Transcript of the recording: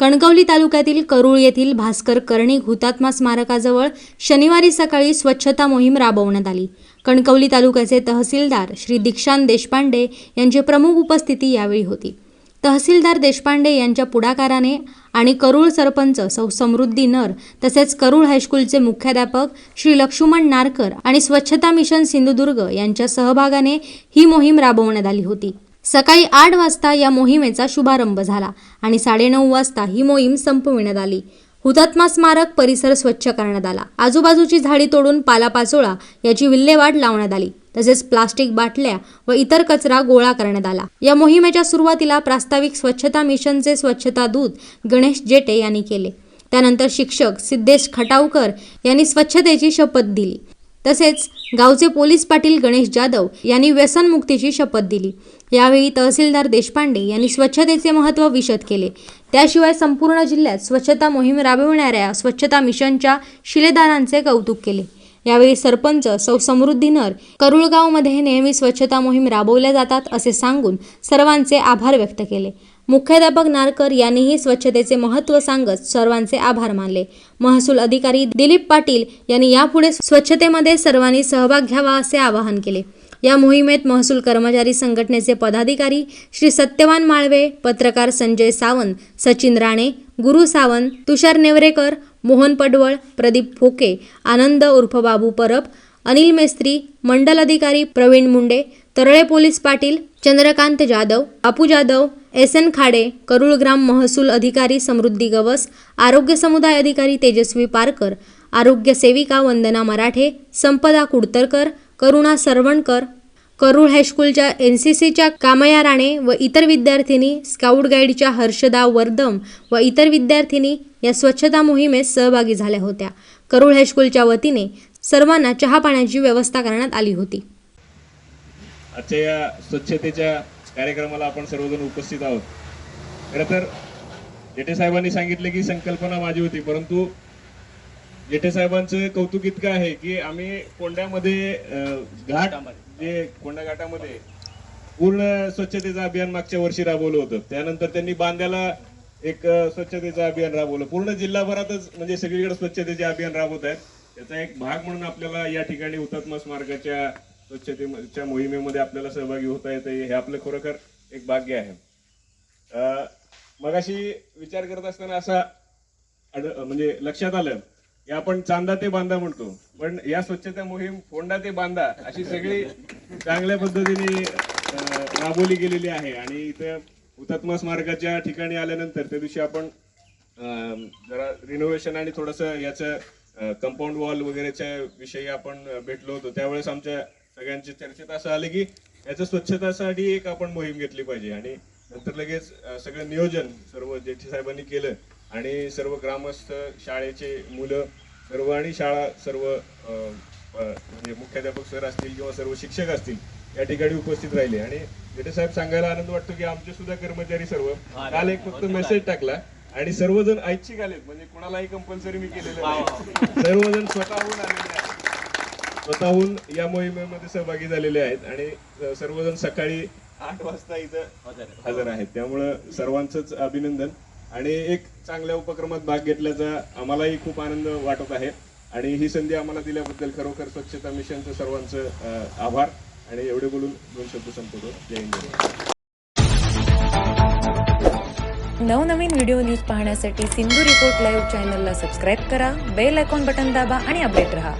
कणकवली तालुक्यातील करूळ येथील भास्कर कर्णिक हुतात्मा स्मारकाजवळ शनिवारी सकाळी स्वच्छता मोहीम राबवण्यात आली. कणकवली तालुक्याचे तहसीलदार श्री दीक्षांत देशपांडे यांची प्रमुख उपस्थिती यावेळी होती. तहसीलदार देशपांडे यांच्या पुढाकाराने आणि करूळ सरपंच सौ समृद्धी नर तसेच करूळ हायस्कूलचे मुख्याध्यापक श्री लक्ष्मण नारकर आणि स्वच्छता मिशन सिंधुदुर्ग यांच्या सहभागाने ही मोहीम राबवण्यात आली होती. सकाळी आठ वाजता या मोहिमेचा शुभारंभ झाला आणि साडेनऊ वाजता ही मोहीम संपविण्यात आली. हुतात्मा स्मारक परिसर स्वच्छ करण्यात आला. आजूबाजूची झाडी तोडून पालापाचोळा याची विल्हेवाट लावण्यात आली. तसेच प्लास्टिक बाटल्या व इतर कचरा गोळा करण्यात आला. या मोहिमेच्या सुरुवातीला प्रास्ताविक स्वच्छता मिशनचे स्वच्छता दूत गणेश जेटे यांनी केले. त्यानंतर शिक्षक सिद्धेश खटावकर यांनी स्वच्छतेची शपथ दिली. तसेच गावचे पोलीस पाटील गणेश जाधव यांनी व्यसनमुक्तीची शपथ दिली. यावेळी तहसीलदार देशपांडे यांनी स्वच्छतेचे महत्त्व विशद केले. त्याशिवाय संपूर्ण जिल्ह्यात स्वच्छता मोहीम राबविणाऱ्या स्वच्छता मिशनच्या शिलेदारांचे कौतुक केले. यावेळी सरपंच सौ. समृद्धी नर करुळगावमध्ये नेहमी स्वच्छता मोहीम राबवल्या जातात असे सांगून सर्वांचे आभार व्यक्त केले. मुख्याध्यापक नारकर यांनीही स्वच्छतेचे महत्त्व सांगत सर्वांचे आभार मानले. महसूल अधिकारी दिलीप पाटील यांनी यापुढे स्वच्छतेमध्ये सर्वांनी सहभाग घ्यावा असे आवाहन केले. या मोहिमेत महसूल कर्मचारी संघटनेचे पदाधिकारी श्री सत्यवान माळवे पत्रकार संजय सावंत सचिन राणे गुरु सावंत तुषार नेवरेकर मोहन पडवळ प्रदीप फोके आनंद उर्फ बाबू परब अनिल मेस्त्री मंडल अधिकारी Praveen Munde Tarale police Patil Chandrakant Jadhav Apu Jadhav S N Khade Karulgram महसूल अधिकारी समृद्धी गवस आरोग्य समुदाय अधिकारी तेजस्वी पारकर आरोग्य सेविका वंदना मराठे संपदा कुडतरकर करुणा सरवणकर करुळ हायस्कूलच्या एन सी सीच्या कामया राणे व इतर विद्यार्थिनी स्काउट गाईडच्या हर्षदा वर्दम व इतर विद्यार्थिनी या स्वच्छता मोहिमेत सहभागी झाल्या होत्या. करूळ हायस्कूलच्या वतीने सर्वांना चहा पाण्याची व्यवस्था करण्यात आली होती. आजच्या या स्वच्छतेच्या कार्यक्रमाला आपण सर्वजण उपस्थित आहोत. खरं तर जेठे साहेबांनी सांगितले की संकल्पना माझी होती परंतु जेठे साहेबांचं कौतुक इतकं आहे की आम्ही कोंड्यामध्ये घाट जे कोंडा घाटामध्ये पूर्ण स्वच्छतेचं अभियान मागच्या वर्षी राबवलं होतं. त्यानंतर त्यांनी बांद्याला एक स्वच्छतेचं अभियान राबवलं. पूर्ण जिल्हाभरातच म्हणजे सगळीकडे स्वच्छतेचे अभियान राबवत आहेत. त्याचा एक भाग म्हणून आपल्याला या ठिकाणी हुतात्मा स्मारकाच्या स्वच्छतेच्या मोहिमेमध्ये आपल्याला सहभागी होता येते हे आपलं खरोखर एक भाग्य आहे. अं, मगाशी विचार करत असताना असा म्हणजे लक्षात आलं की आपण चांदा ते बांधा म्हणतो पण या स्वच्छता मोहीम फोंडा ते बांधा अशी सगळी चांगल्या पद्धतीने राबवली गेलेली आहे. आणि इथं हुतात्मा स्मारकाच्या ठिकाणी आल्यानंतर त्या दिवशी आपण जरा रिनोव्हेशन आणि थोडस याचं कंपाऊंड वॉल वगैरेच्या विषयी आपण भेटलो होतो. त्यावेळेस आमच्या सगळ्यांच्या चर्चेत असं आलं की याचं स्वच्छतासाठी एक आपण मोहीम घेतली पाहिजे. आणि नंतर लगेच सगळं नियोजन सर्व जेठी साहेबांनी केलं आणि सर्व ग्रामस्थ शाळेचे मुलं सर्व आणि शाळा सर्व म्हणजे मुख्याध्यापक सर असतील किंवा सर्व शिक्षक असतील या ठिकाणी उपस्थित राहिले. आणि जेठे साहेब सांगायला आनंद वाटतो की आमचे सुद्धा कर्मचारी सर्व काल एक फक्त मेसेज टाकला आणि सर्वजण ऐच्छिक आलेत. म्हणजे कोणालाही कंपल्सरी मी केलेलं नाही. सर्वजण स्वतःहून आलेले स्वतःहून या मोहिमेमध्ये सहभागी झालेले आहेत आणि सर्वजण सकाळी आठ वाजता इथं हजर आहेत. त्यामुळं सर्वांचंच अभिनंदन. आणि एक चांगल्या उपक्रमात भाग घेतल्याचा आम्हालाही खूप आनंद वाटत आहे. आणि ही संधी आम्हाला दिल्याबद्दल खरोखर स्वच्छता मिशनचं सर्वांचं आभार. आणि एवढे बोलून दोन शब्द संपवतो. जय हिंद. नवनवीन व्हिडिओ न्यूज पाहण्यासाठी सिंधू रिपोर्ट लाईव्ह चॅनलला सबस्क्राईब करा बेल आयकॉन बटन दाबा आणि अपडेट रहा.